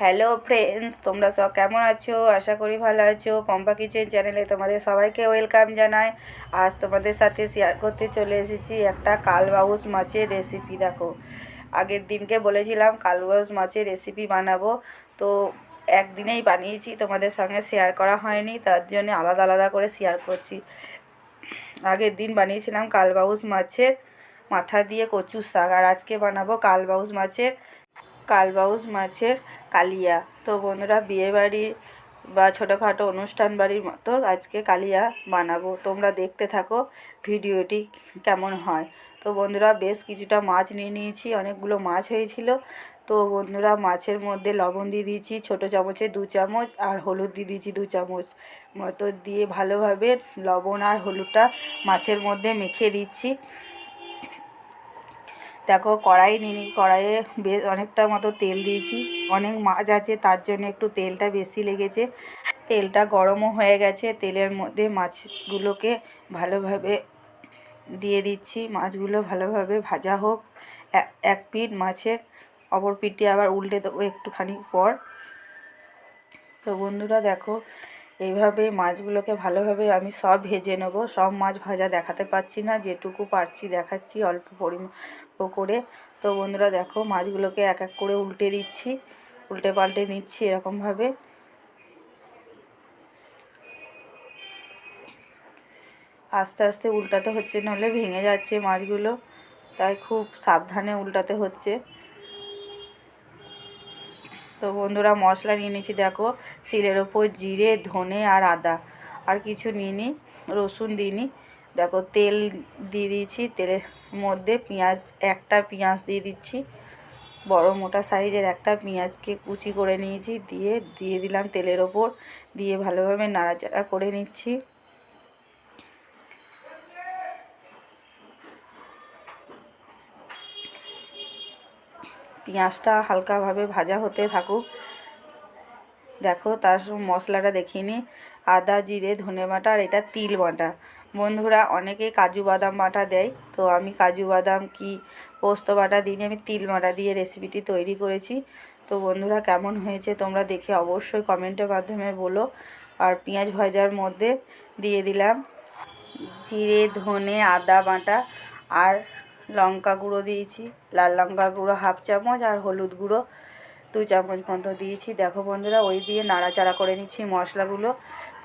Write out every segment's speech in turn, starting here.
Hello friends তোমরা সব কেমন আছো? আশা করি ভালো আছো। পম্পা কিচেন চ্যানেলে তোমাদের সবাইকে ওয়েলকাম জানাই। আজ তোমাদের সাথে শেয়ার করতে চলে এসেছি একটা কালবাউস মাছের রেসিপি দেখো। আগের দিনকে বলেছিলাম কালবাউস মাছের রেসিপি বানাবো। তো একদিনেই বানিয়েছি, তোমাদের সঙ্গে শেয়ার করা হয়নি, তার জন্য আলাদা আলাদা করে শেয়ার করছি। আগের দিন বানিয়েছিলাম কালবাউস মাছের, মাথা দিয়ে কচুর শাক, আর আজকে বানাবো কালবাউস মাছের কালবাউস মাছের কালিয়া। তো বন্ধুরা, বিয়েবাড়ি বা ছোটোখাটো অনুষ্ঠান বাড়ির মতো আজকে কালিয়া বানাবো। তোমরা দেখতে থাকো ভিডিওটি কেমন হয়। তো বন্ধুরা, বেশ কিছুটা মাছ নিয়ে নিয়েছি, অনেকগুলো মাছ হয়েছিল। তো বন্ধুরা, মাছের মধ্যে লবণ দিয়ে দিয়েছি, ছোটো চামচে দু চামচ আর হলুদ দিয়ে দিয়েছি দু চামচ মতো দিয়ে ভালোভাবে লবণ আর হলুদটা মাছের মধ্যে মেখে দিচ্ছি। দেখো কড়াই নিয়ে কড়াইয়ে বেশ অনেকটা মতো তেল দিয়েছি। অনেক মাছ আছে, তার জন্য একটু তেলটা বেশি লেগেছে। তেলটা গরমও হয়ে গেছে, তেলের মধ্যে মাছগুলোকে ভালোভাবে দিয়ে দিচ্ছি। মাছগুলো ভালোভাবে ভাজা হোক। এক পিঠ মাছের অপর পিঠটি আবার উল্টে দেবো একটুখানি পর। তো বন্ধুরা দেখো এইভাবে মাছগুলোকে ভালোভাবে আমি সব ভেজে নেব। সব মাছ ভাজা দেখাতে পাচ্ছি না, যেটুকু পারছি দেখাচ্ছি অল্প পরিমাণ করে। তো বন্ধুরা দেখো, মাছগুলোকে এক এক করে উল্টে দিচ্ছি, উল্টে পাল্টে নিচ্ছি এরকমভাবে। আস্তে আস্তে উল্টাতে হচ্ছে, নাহলে ভেঙে যাচ্ছে মাছগুলো। তাই খুব সাবধানে উল্টাতে হচ্ছে। তো বন্ধুরা মশলা নিয়ে নিয়েছি, দেখো, শিলের ওপর জিরে, ধনে আর আদা। আর কিছু নিয়ে নিই রসুন দিইনি। দেখো, তেল দিয়ে দিয়েছি, তেলের মধ্যে পেঁয়াজ, একটা পেঁয়াজ দিয়ে দিচ্ছি। বড় মোটা সাইজের একটা পেঁয়াজকে কুচি করে নিয়েছি, দিয়ে দিয়ে দিলাম তেলের ওপর। দিয়ে ভালোভাবে নাড়াচাড়া করে নিচ্ছি। পেঁয়াজটা হালকাভাবে ভাজা হতে থাকুক। দেখো, তার মশলাটা দেখিনি আদা, জিরে, ধনে বাটা আর এটা তিল বাটা। বন্ধুরা, অনেকে কাজু বাদাম বাটা দেয়। তো আমি কাজু বাদাম কি পোস্ত বাটা দিয়ে আমি তিল বাটা দিয়ে রেসিপিটি তৈরি করেছি। তো বন্ধুরা, কেমন হয়েছে তোমরা দেখে অবশ্যই কমেন্টের মাধ্যমে বলো। আর পেঁয়াজ ভাজার মধ্যে দিয়ে দিলাম। জিরে, ধনে, আদা বাটা আর লঙ্কা গুঁড়ো দিয়েছি, লাল লঙ্কা গুঁড়ো হাফ চামচ আর হলুদ গুঁড়ো দু চামচ মতো দিয়েছি। দেখো বন্ধুরা, ওই দিয়ে নাড়াচাড়া করে নিচ্ছি মশলাগুলো।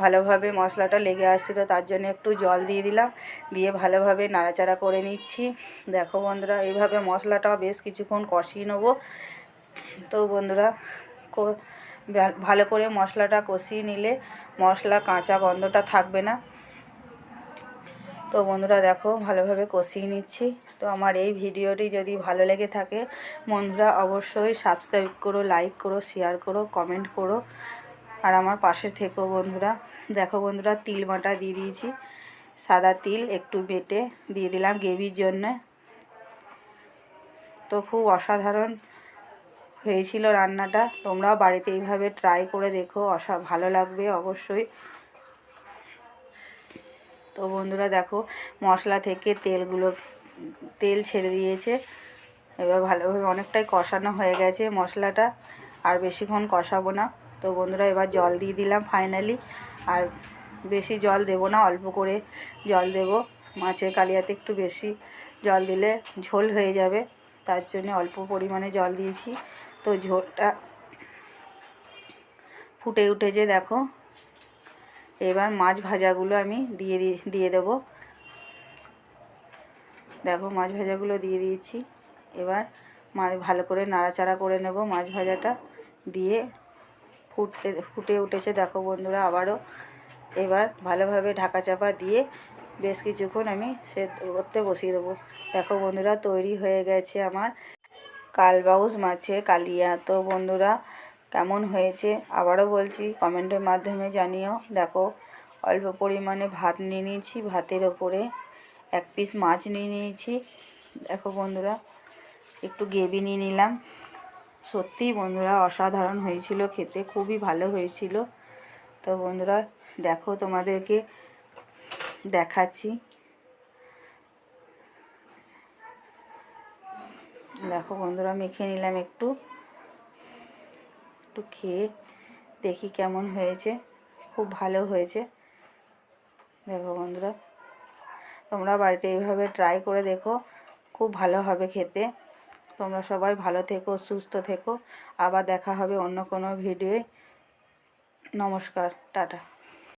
ভালোভাবে মশলাটা লেগে আসছিল, তার জন্য একটু জল দিয়ে দিলাম। দিয়ে ভালোভাবে নাড়াচাড়া করে নিচ্ছি। দেখো বন্ধুরা, এইভাবে মশলাটাও বেশ কিছুক্ষণ কষিয়ে নেব। তো বন্ধুরা ভালো করে মশলাটা কষিয়ে নিলে মশলা কাঁচা গন্ধটা থাকবে না। তো বন্ধুরা দেখো, ভালোভাবে কষিয়ে নিচ্ছি। তো আমার এই ভিডিওটি যদি ভালো লেগে থাকে, বন্ধুরা অবশ্যই সাবস্ক্রাইব করো লাইক করো শেয়ার করো কমেন্ট করো। আর আমার পাশে থেকো বন্ধুরা। দেখো বন্ধুরা, তিল বাটা দিয়ে দিয়েছি। সাদা তিল একটু বেটে দিয়ে দিলাম গ্রেভির জন্যে। তো খুব অসাধারণ হয়েছিল রান্নাটা। তোমরাও বাড়িতে এইভাবে ট্রাই করে দেখো, অসা, ভালো লাগবে অবশ্যই। তো বন্ধুরা দেখো, মশলা থেকে তেলগুলো, তেল ছেড়ে দিয়েছে। এবার ভালোভাবে অনেকটাই কষানো হয়ে গেছে মশলাটা, আর বেশিক্ষণ কষাবো না। তো বন্ধুরা এবার জল দিয়ে দিলাম ফাইনালি, আর বেশি জল দেব না, অল্প করে জল দেব। মাছের কালিয়াতে একটু বেশি জল দিলে ঝোল হয়ে যাবে, তার জন্য অল্প পরিমাণে জল দিয়েছি। তো ঝোলটা ফুটে উঠেছে দেখো। এবার মাছ ভাজাগুলো আমি দিয়ে দিয়ে দেবো। দেখো মাছ ভাজাগুলো দিয়ে দিয়েছি। এবার মাছ ভালো করে নাড়াচাড়া করে নেব মাছ ভাজাটা। দিয়ে ফুটতে, ফুটে উঠেছে দেখো বন্ধুরা আবারও। এবার ভালোভাবে ঢাকা চাপা দিয়ে বেশ কিছুক্ষণ আমি সে করতে বসিয়ে দেবো। দেখো বন্ধুরা তৈরি হয়ে গেছে আমার কালবাউস মাছের কালিয়া। তো বন্ধুরা কেমন হয়েছে আবারও বলছি, কমেন্টের মাধ্যমে জানিও। দেখো, অল্প পরিমাণে ভাত নিয়ে নিয়েছি, ভাতের ওপরে এক পিস মাছ নিয়ে নিয়েছি। দেখো বন্ধুরা, একটু গেবি নিয়ে নিলাম। সত্যিই বন্ধুরা, অসাধারণ হয়েছিল খেতে, খুবই ভালো হয়েছিল। তো বন্ধুরা, দেখো তোমাদেরকে দেখাচ্ছি। দেখো বন্ধুরা, মেখে নিলাম একটু। একটু খেয়ে দেখি কেমন হয়েছে। খুব ভালো হয়েছে। দেখো বন্ধুরা, তোমরা বাড়িতে এইভাবে ট্রাই করে দেখো, খুব ভালো হবে খেতে। তোমরা সবাই ভালো থেকো, সুস্থ থেকো। আবার দেখা হবে অন্য কোনো ভিডিওয় নমস্কার, টাটা।